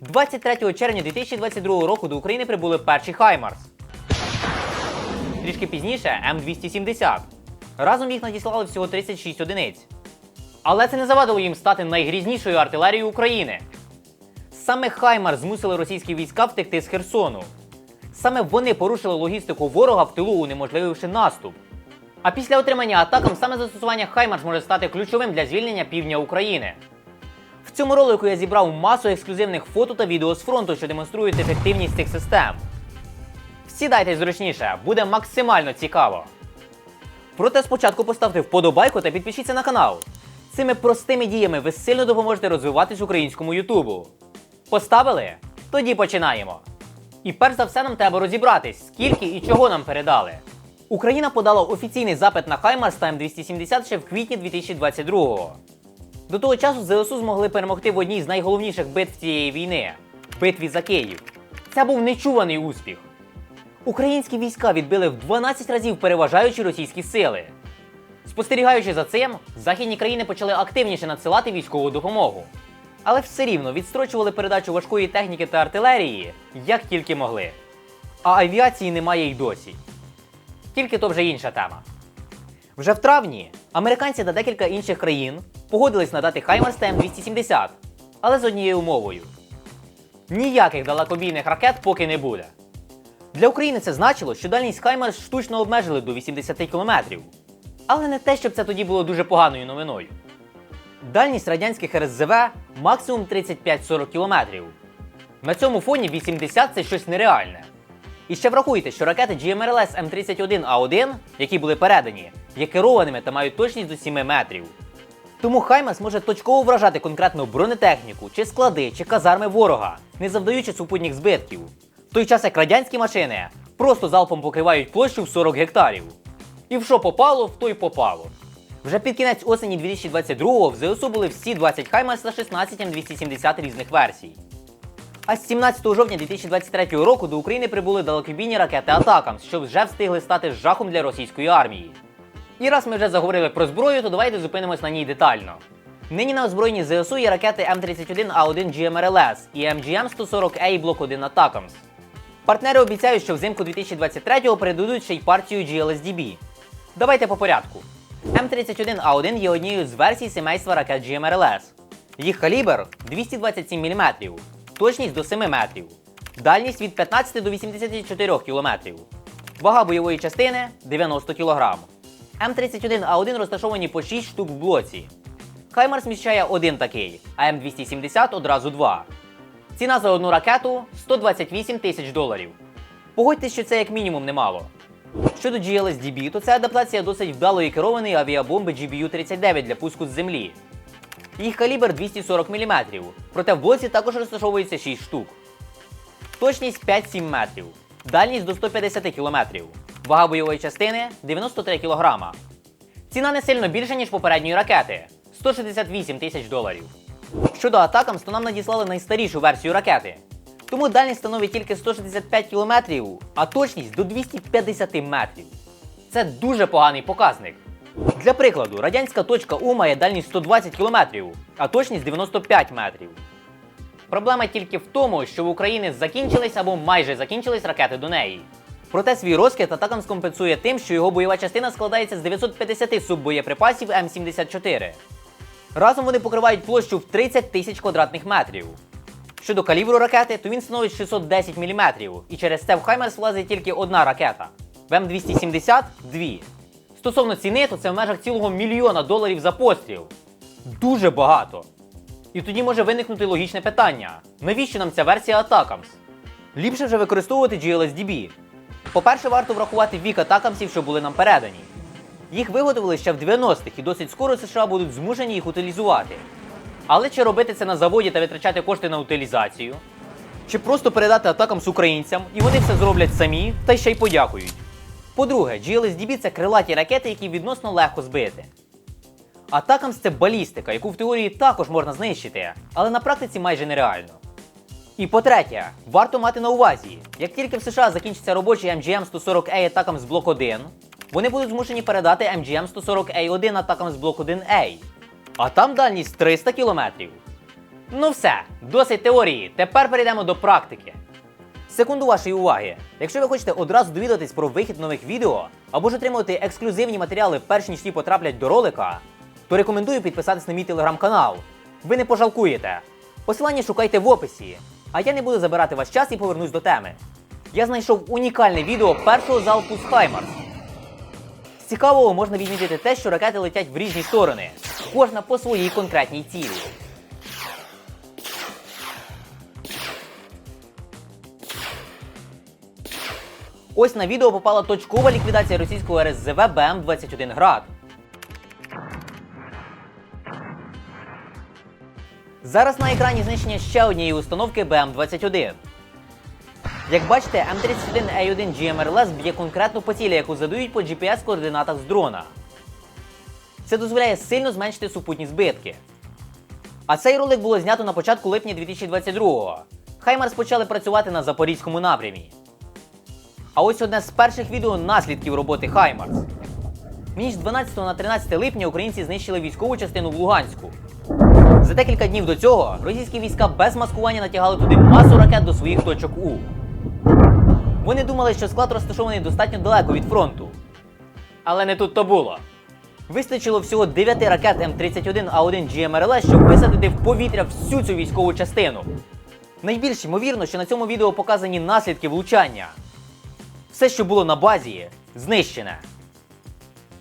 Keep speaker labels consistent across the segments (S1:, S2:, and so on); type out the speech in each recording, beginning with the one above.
S1: 23 червня 2022 року до України прибули перші Хаймарс. Трішки пізніше М270. Разом їх надіслали всього 36 одиниць. Але це не завадило їм стати найгрізнішою артилерією України. Саме Хаймар змусили російські війська втекти з Херсону. Саме вони порушили логістику ворога в тилу, унеможлививши наступ. А після отримання атакам саме застосування Хаймарс може стати ключовим для звільнення півдня України. В цьому ролику я зібрав масу ексклюзивних фото та відео з фронту, що демонструють ефективність цих систем. Сідайте зручніше, буде максимально цікаво. Проте спочатку поставте вподобайку та підпишіться на канал. Цими простими діями ви сильно допоможете розвиватись українському Ютубу. Поставили? Тоді починаємо. І перш за все нам треба розібратись, скільки і чого нам передали. Україна подала офіційний запит на Хаймарс та М270 ще в квітні 2022-го. До того часу ЗСУ змогли перемогти в одній з найголовніших битв цієї війни битві за Київ. Це був нечуваний успіх. Українські війська відбили в 12 разів переважаючі російські сили. Спостерігаючи за цим, західні країни почали активніше надсилати військову допомогу. Але все рівно відстрочували передачу важкої техніки та артилерії, як тільки могли. А авіації немає й досі. Тільки то вже інша тема. Вже в травні американці та декілька інших країн погодились надати Хаймарс та М270, але з однією умовою. Ніяких далекобійних ракет поки не буде. Для України це значило, що дальність Хаймарс штучно обмежили до 80 км. Але не те, щоб це тоді було дуже поганою новиною. Дальність радянських РСЗВ максимум 35-40 км. На цьому фоні 80 це щось нереальне. І ще врахуйте, що ракети GMLS М31А1, які були передані, є керованими та мають точність до 7 метрів. Тому Хаймас може точково вражати конкретну бронетехніку, чи склади, чи казарми ворога, не завдаючи супутніх збитків. В той час як радянські машини просто залпом покривають площу в 40 гектарів. І в що попало, в то й попало. Вже під кінець осені 2022-го в ЗСУ були всі 20 Хаймарс та 16 М270 різних версій. А з 17 жовтня 2023 року до України прибули далекобійні ракети Атакамс, що вже встигли стати жахом для російської армії. І раз ми вже заговорили про зброю, то давайте зупинимось на ній детально. Нині на озброєнні ЗСУ є ракети М31А1 GMRLS і MGM-140A Блок 1 Атакамс. Партнери обіцяють, що взимку 2023-го передадуть ще й партію GLSDB. Давайте по порядку. М31А1 є однією з версій семейства ракет GMRLS. Їх калібр 227 мм, точність до 7 метрів, дальність від 15 до 84 км, вага бойової частини 90 кг. М31А1 розташовані по 6 штук в блоці. Хаймарс зміщає один такий, а М270 одразу два. Ціна за одну ракету 128 тисяч доларів. Погодьтесь, що це як мінімум немало. Щодо GLSDB, то це адаптація досить вдалої керованої авіабомби GBU-39 для пуску з землі. Їх калібр 240 мм, проте в блоці також розташовується 6 штук. Точність 5-7 метрів, дальність до 150 км, вага бойової частини 93 кг. Ціна не сильно більша, ніж попередньої ракети 168 тисяч доларів. Щодо атакам, то нам надіслали найстарішу версію ракети. Тому дальність становить тільки 165 км, а точність до 250 метрів. Це дуже поганий показник. Для прикладу, радянська точка У має дальність 120 км, а точність 95 метрів. Проблема тільки в тому, що в України закінчились або майже закінчились ракети до неї. Проте свій розкид атакам скомпенсує тим, що його бойова частина складається з 950 суббоєприпасів М74. Разом вони покривають площу в 30 тисяч квадратних метрів. Щодо калібру ракети, то він становить 610 мм, і через це в Хаймерс влазить тільки одна ракета. В М270 дві. Стосовно ціни, то це в межах цілого мільйона доларів за постріл. Дуже багато. І тоді може виникнути логічне питання: навіщо нам ця версія Атакамс? Ліпше вже використовувати GLSDB. По-перше, варто врахувати вік атакамсів, що були нам передані. Їх виготовили ще в 90-х і досить скоро США будуть змушені їх утилізувати. Але чи робити це на заводі та витрачати кошти на утилізацію? Чи просто передати атакам з українцям, і вони все зроблять самі, та ще й подякують. По-друге, GLSDB це крилаті ракети, які відносно легко збити. Атакамс це балістика, яку в теорії також можна знищити, але на практиці майже нереально. І по-третє, варто мати на увазі, як тільки в США закінчиться робочий MGM-140A атакам з блок 1, вони будуть змушені передати MGM-140A1 атакам з блок 1A. А там дальність 300 км. Ну все, досить теорії. Тепер перейдемо до практики. Секунду вашої уваги. Якщо ви хочете одразу довідатись про вихід нових відео або ж отримувати ексклюзивні матеріали перш ніж ті потраплять до ролика, то рекомендую підписатись на мій телеграм-канал. Ви не пожалкуєте. Посилання шукайте в описі. А я не буду забирати ваш час і повернусь до теми. Я знайшов унікальне відео першого залпу з Хаймарс. З цікавого можна відмітити те, що ракети летять в різні сторони, кожна по своїй конкретній цілі. Ось на відео попала точкова ліквідація російського РСЗВ БМ-21 Град. Зараз на екрані знищення ще однієї установки БМ-21. Як бачите, М31A1 GMRLS б'є конкретно по цілі, яку задають по GPS-координатах з дрона. Це дозволяє сильно зменшити супутні збитки. А цей ролик було знято на початку липня 2022-го. Хаймарс почали працювати на запорізькому напрямі. А ось одне з перших відео наслідків роботи Хаймарс. З 12 на 13 липня українці знищили військову частину в Луганську. За декілька днів до цього російські війська без маскування натягали туди масу ракет до своїх точок У. Вони думали, що склад розташований достатньо далеко від фронту. Але не тут то було. Вистачило всього 9 ракет М31А1 GMRLS, щоб висадити в повітря всю цю військову частину. Найбільш ймовірно, що на цьому відео показані наслідки влучання. Все, що було на базі, знищене.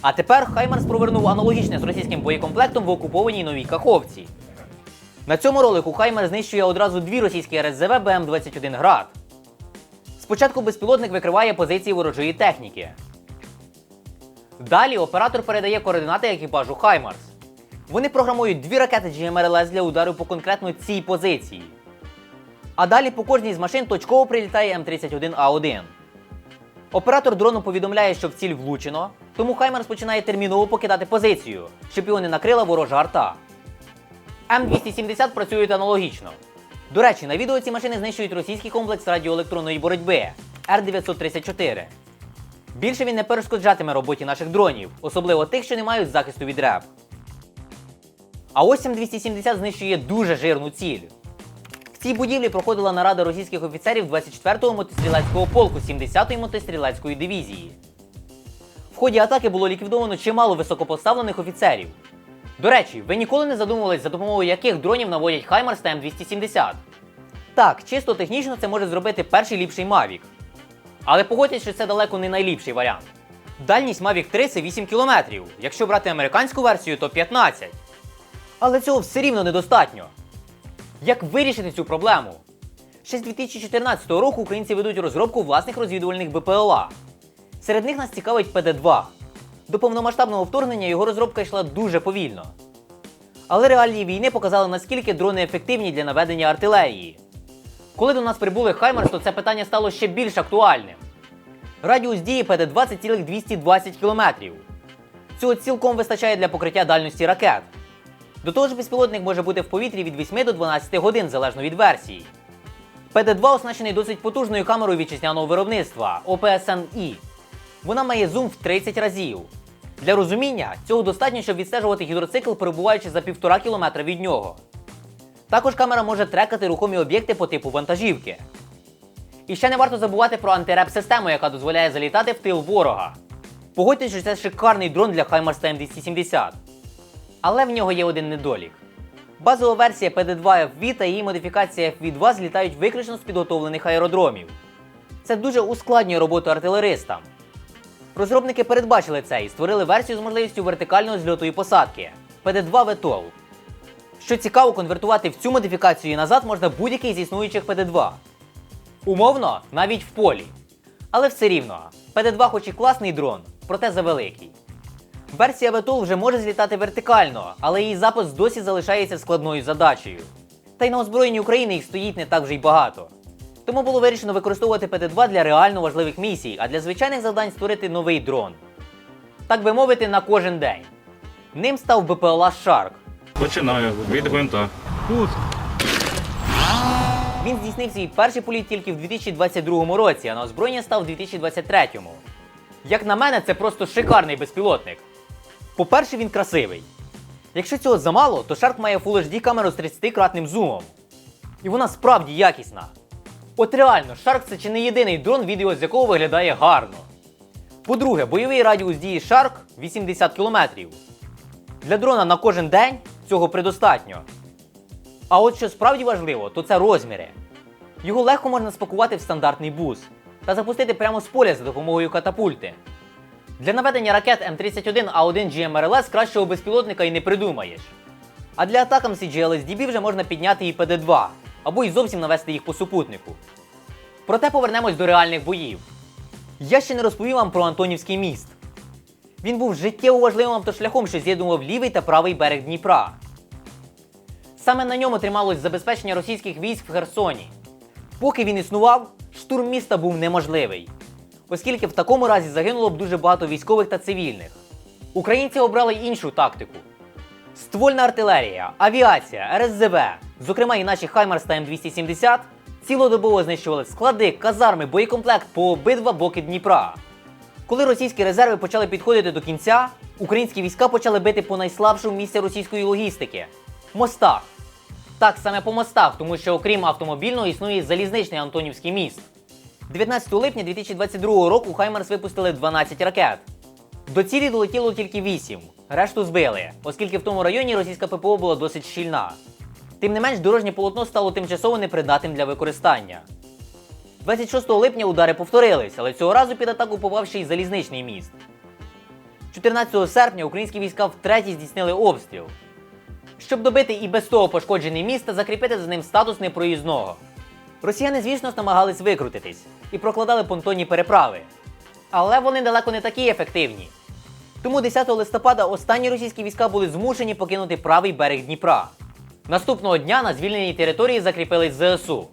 S1: А тепер Хаймарс провернув аналогічне з російським боєкомплектом в окупованій новій Каховці. На цьому ролику Хаймер знищує одразу дві російські РСЗВ БМ-21 Град. Спочатку безпілотник викриває позиції ворожої техніки. Далі оператор передає координати екіпажу Хаймарс. Вони програмують дві ракети GMRLS для удару по конкретно цій позиції. А далі по кожній з машин точково прилітає М31А1. Оператор дрону повідомляє, що в ціль влучено, тому Хаймерс починає терміново покидати позицію, щоб його не накрила ворожа арта. М270 працюють аналогічно. До речі, на відео ці машини знищують російський комплекс радіоелектронної боротьби Р-934. Більше він не перешкоджатиме роботі наших дронів, особливо тих, що не мають захисту від РЕП. А ось М270 знищує дуже жирну ціль. Цій будівлі проходила нарада російських офіцерів 24-го мотострілецького полку 70-ї мотострілецької дивізії. В ході атаки було ліквідовано чимало високопоставлених офіцерів. До речі, ви ніколи не задумувались, за допомогою яких дронів наводять Хаймарс та М270? Так, чисто технічно це може зробити перший ліпший Mavic. Але погодьтесь, що це далеко не найліпший варіант. Дальність Mavic 3 це 8 км, якщо брати американську версію, то 15. Але цього все рівно недостатньо. Як вирішити цю проблему? Ще з 2014 року українці ведуть розробку власних розвідувальних БПЛА. Серед них нас цікавить ПД-2. До повномасштабного вторгнення його розробка йшла дуже повільно. Але реалії війни показали, наскільки дрони ефективні для наведення артилерії. Коли до нас прибули Хаймерс, то це питання стало ще більш актуальним. Радіус дії ПД-2 це цілих 220 км. Цього цілком вистачає для покриття дальності ракет. До того ж, безпілотник може бути в повітрі від 8 до 12 годин залежно від версії. ПД-2 оснащений досить потужною камерою вітчизняного виробництва OPSN-I. Вона має зум в 30 разів. Для розуміння, цього достатньо, щоб відстежувати гідроцикл, перебуваючи за півтора кілометра від нього. Також камера може трекати рухомі об'єкти по типу вантажівки. І ще не варто забувати про антиреп-систему, яка дозволяє залітати в тил ворога. Погодьтесь, що це шикарний дрон для Хаймарс М270. Але в нього є один недолік. Базова версія PD2 FV та її модифікація FV2 злітають виключно з підготовлених аеродромів. Це дуже ускладнює роботу артилеристам. Розробники передбачили це і створили версію з можливістю вертикального зльоту і посадки PD2 VTOL. Що цікаво, конвертувати в цю модифікацію назад можна будь-який з існуючих PD2. Умовно, навіть в полі. Але все рівно, PD2 хоч і класний дрон, проте завеликий. Версія VTOL вже може злітати вертикально, але її запуск досі залишається складною задачею. Та й на озброєнні України їх стоїть не так вже й багато. Тому було вирішено використовувати ПТ-2 для реально важливих місій, а для звичайних завдань створити новий дрон. Так би мовити, на кожен день. Ним став БПЛА Shark.
S2: Починаю від гвинта.
S3: Пуск.
S1: Він здійснив свій перший політ тільки в 2022 році, а на озброєння став у 2023. Як на мене, це просто шикарний безпілотник. По-перше, він красивий. Якщо цього замало, то Shark має Full HD камеру з 30-кратним зумом. І вона справді якісна. От реально, Shark це чи не єдиний дрон, відео з якого виглядає гарно. По-друге, бойовий радіус дії Shark 80 км. Для дрона на кожен день цього предостатньо. А от що справді важливо, то це розміри. Його легко можна спакувати в стандартний бус та запустити прямо з поля за допомогою катапульти. Для наведення ракет М31А1 GMRLS кращого безпілотника і не придумаєш. А для атакам CGLSDB вже можна підняти і ПД-2, або й зовсім навести їх по супутнику. Проте повернемось до реальних боїв. Я ще не розповів вам про Антонівський міст. Він був життєво важливим автошляхом, що з'єднував лівий та правий берег Дніпра. Саме на ньому трималось забезпечення російських військ в Херсоні. Поки він існував, штурм міста був неможливий, оскільки в такому разі загинуло б дуже багато військових та цивільних. Українці обрали іншу тактику: ствольна артилерія, авіація, РСЗВ, зокрема і наші Хаймарс та М270, цілодобово знищували склади, казарми, боєкомплект по обидва боки Дніпра. Коли російські резерви почали підходити до кінця, українські війська почали бити по найслабшому місці російської логістики мостах. Так саме по мостах, тому що окрім автомобільного існує залізничний Антонівський міст. 19 липня 2022 року Хаймарс випустили 12 ракет. До цілі долетіло тільки 8, решту збили, оскільки в тому районі російська ППО була досить щільна. Тим не менш, дорожнє полотно стало тимчасово непридатним для використання. 26 липня удари повторились, але цього разу під атаку попав ще й залізничний міст. 14 серпня українські війська втретє здійснили обстріл, щоб добити і без того пошкоджений міст та закріпити за ним статус непроїзного. Росіяни, звісно, намагались викрутитись і прокладали понтонні переправи. Але вони далеко не такі ефективні. Тому 10 листопада останні російські війська були змушені покинути правий берег Дніпра. Наступного дня на звільненій території закріпились ЗСУ.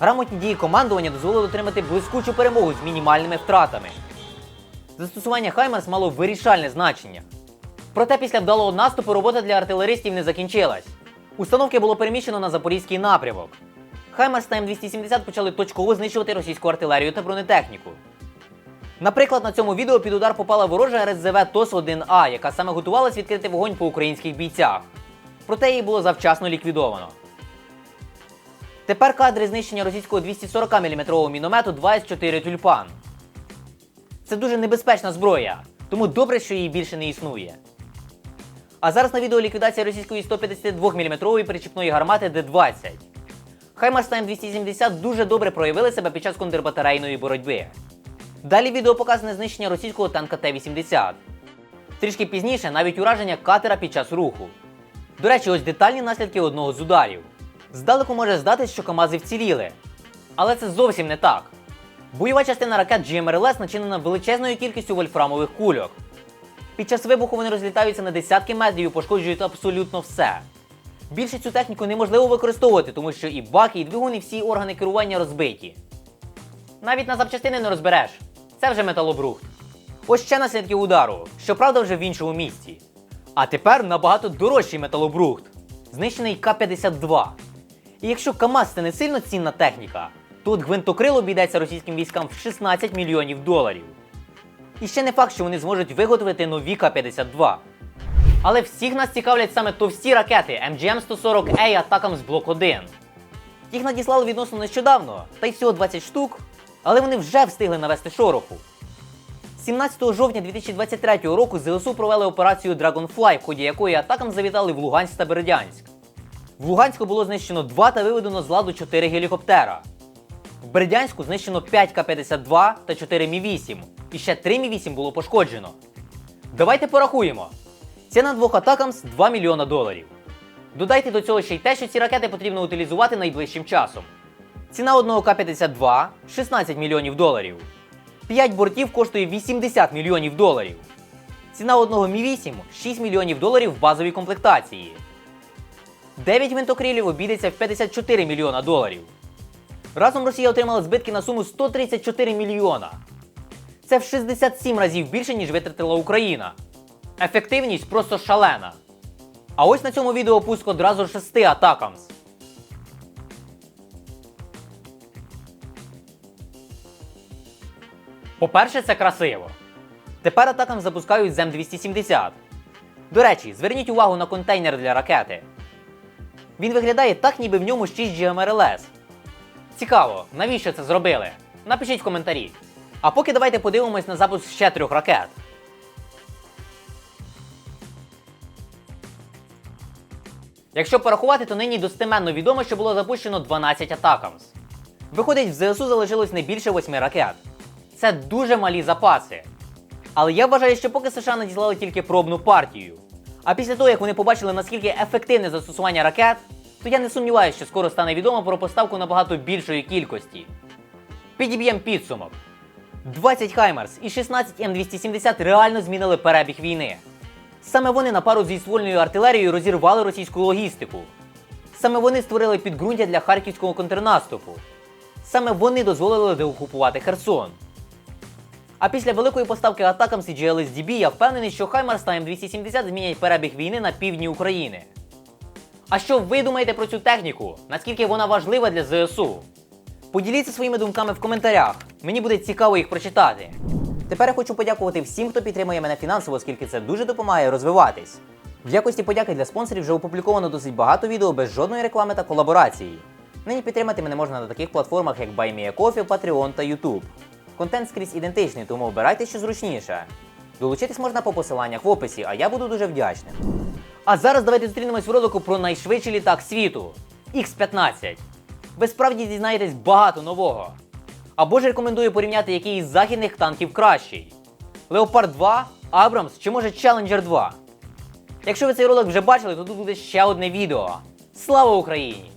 S1: Грамотні дії командування дозволили отримати блискучу перемогу з мінімальними втратами. Застосування Хаймарс мало вирішальне значення. Проте після вдалого наступу робота для артилеристів не закінчилась. Установки було переміщено на запорізький напрямок. Хаймарс та М270 почали точково знищувати російську артилерію та бронетехніку. Наприклад, на цьому відео під удар попала ворожа РСЗВ ТОС-1А, яка саме готувалась відкрити вогонь по українських бійцях. Проте її було завчасно ліквідовано. Тепер кадри знищення російського 240 мм міномету 2С4 Тюльпан. Це дуже небезпечна зброя, тому добре, що її більше не існує. А зараз на відео ліквідація російської 152 мм причіпної гармати Д-20. Хаймарс та М270 дуже добре проявили себе під час контрбатарейної боротьби. Далі відео показане знищення російського танка Т-80. Трішки пізніше навіть ураження катера під час руху. До речі, ось детальні наслідки одного з ударів. Здалеку може здатись, що КАМАЗи вціліли. Але це зовсім не так. Бойова частина ракет GMRLS начинена величезною кількістю вольфрамових кульок. Під час вибуху вони розлітаються на десятки метрів і пошкоджують абсолютно все. Більше цю техніку неможливо використовувати, тому що і баки, і двигун, і всі органи керування розбиті. Навіть на запчастини не розбереш. Це вже металобрухт. Ось ще наслідки удару, щоправда, вже в іншому місці. А тепер набагато дорожчий металобрухт, знищений К-52. І якщо КАМАЗ це не сильно цінна техніка, то от гвинтокрил обійдеться російським військам в 16 мільйонів доларів. І ще не факт, що вони зможуть виготовити нові К-52. Але всіх нас цікавлять саме товсті ракети MGM-140A атакам з блок 1. Їх надіслали відносно нещодавно, та й всього 20 штук, але вони вже встигли навести шороху. 17 жовтня 2023 року ЗСУ провели операцію Dragonfly, в ході якої атакам завітали в Луганськ та Бердянськ. В Луганську було знищено 2 та виведено з ладу 4 гелікоптера. В Бердянську знищено 5 К-52 та 4 Мі-8, і ще 3 Мі-8 було пошкоджено. Давайте порахуємо. Ціна двох атакам 2 мільйона доларів. Додайте до цього ще й те, що ці ракети потрібно утилізувати найближчим часом. Ціна одного К-52 16 мільйонів доларів. 5 бортів коштує 80 мільйонів доларів. Ціна одного Мі-8 6 мільйонів доларів в базовій комплектації. 9 гвинтокрилів обійдеться в 54 мільйона доларів. Разом Росія отримала збитки на суму 134 мільйона. Це в 67 разів більше, ніж витратила Україна. Ефективність просто шалена. А ось на цьому відео пуск одразу 6 атакамс. По-перше, це красиво. Тепер атакам запускають з М270. До речі, зверніть увагу на контейнер для ракети. Він виглядає так, ніби в ньому 6 GMRLS. Цікаво, навіщо це зробили? Напишіть в коментарі. А поки давайте подивимось на запуск ще трьох ракет. Якщо порахувати, то нині достеменно відомо, що було запущено 12 атакамс. Виходить, в ЗСУ залишилось не більше 8 ракет. Це дуже малі запаси. Але я вважаю, що поки США надіслали тільки пробну партію. А після того, як вони побачили, наскільки ефективне застосування ракет, то я не сумніваюся, що скоро стане відомо про поставку набагато більшої кількості. Підіб'ємо підсумок. 20 Хаймерс і 16 М270 реально змінили перебіг війни. Саме вони на пару зі ствольною артилерією розірвали російську логістику. Саме вони створили підґрунтя для харківського контрнаступу. Саме вони дозволили деокупувати Херсон. А після великої поставки атакам CGLSDB я впевнений, що Хаймарс та М270 змінять перебіг війни на півдні України. А що ви думаєте про цю техніку? Наскільки вона важлива для ЗСУ? Поділіться своїми думками в коментарях. Мені буде цікаво їх прочитати. Тепер я хочу подякувати всім, хто підтримує мене фінансово, оскільки це дуже допомагає розвиватись. В якості подяки для спонсорів вже опубліковано досить багато відео без жодної реклами та колаборації. Нині підтримати мене можна на таких платформах, як BuyMeACoffee, Patreon та YouTube. Контент скрізь ідентичний, тому обирайте що зручніше. Долучитись можна по посиланнях в описі, а я буду дуже вдячним. А зараз давайте зустрінемось в ролику про найшвидший літак світу X-15. Ви справді дізнаєтесь багато нового. Або ж рекомендую порівняти, який із західних танків кращий: Leopard 2, Абрамс чи може Challenger 2. Якщо ви цей ролик вже бачили, то тут буде ще одне відео. Слава Україні!